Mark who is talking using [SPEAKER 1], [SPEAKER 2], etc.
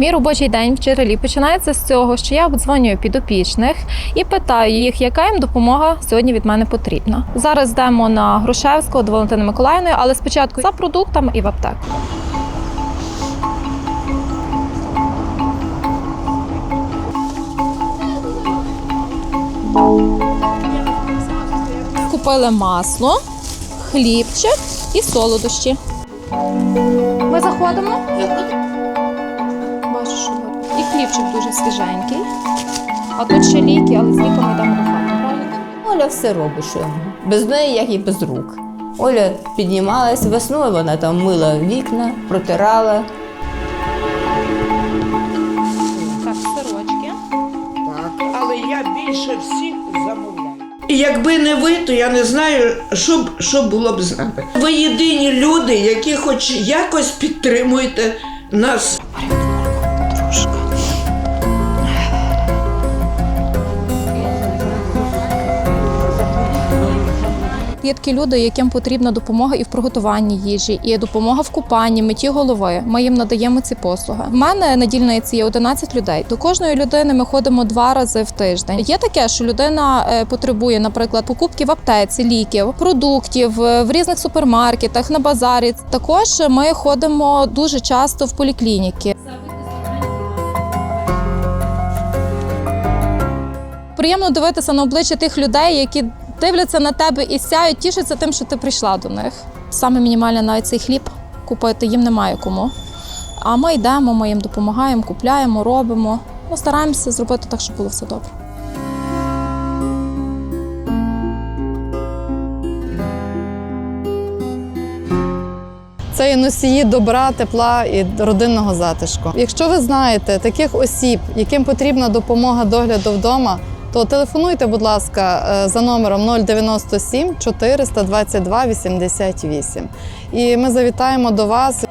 [SPEAKER 1] Мій робочий день в джерелі починається з цього, що я обдзвонюю підопічних і питаю їх, яка їм допомога сьогодні від мене потрібна. Зараз йдемо на Грушевського до Валентини Миколаївної, але спочатку за продуктами і в аптеку. Купили масло, хлібчик і солодощі. Ми заходимо. Хлібчик дуже свіженький. А тут ще ліки, але з ліками йдемо до хати. правильно?
[SPEAKER 2] Оля все робить, що без неї, як і без рук. Оля піднімалась весною, вона там мила вікна, протирала.
[SPEAKER 3] Так. Але я більше всіх замовляю. І якби не ви, то я не знаю, що, б- що було б з нами. Ви єдині люди, які хоч якось підтримуєте нас.
[SPEAKER 1] Є такі люди, яким потрібна допомога і в приготуванні їжі, і допомога в купанні, митті голови. Ми їм надаємо ці послуги. В мене на дільниці є 11 людей. До кожної людини ми ходимо два рази в тиждень. Є таке, що людина е, потребує, наприклад, покупки в аптеці, ліків, продуктів е, в різних супермаркетах, на базарі. Також ми ходимо дуже часто в поліклініки. Приємно дивитися на обличчя тих людей, які дивляться на тебе і сяють, тішаться тим, що ти прийшла до них. Саме мінімальне навіть цей хліб купити їм немає кому. А ми йдемо, ми їм допомагаємо, купляємо, робимо. Ми стараємося зробити так, щоб було все добре.
[SPEAKER 4] Це є носії добра, тепла і родинного затишку. Якщо ви знаєте таких осіб, яким потрібна допомога догляду вдома, то телефонуйте, будь ласка, е, за номером 097 422 88. І ми завітаємо до вас.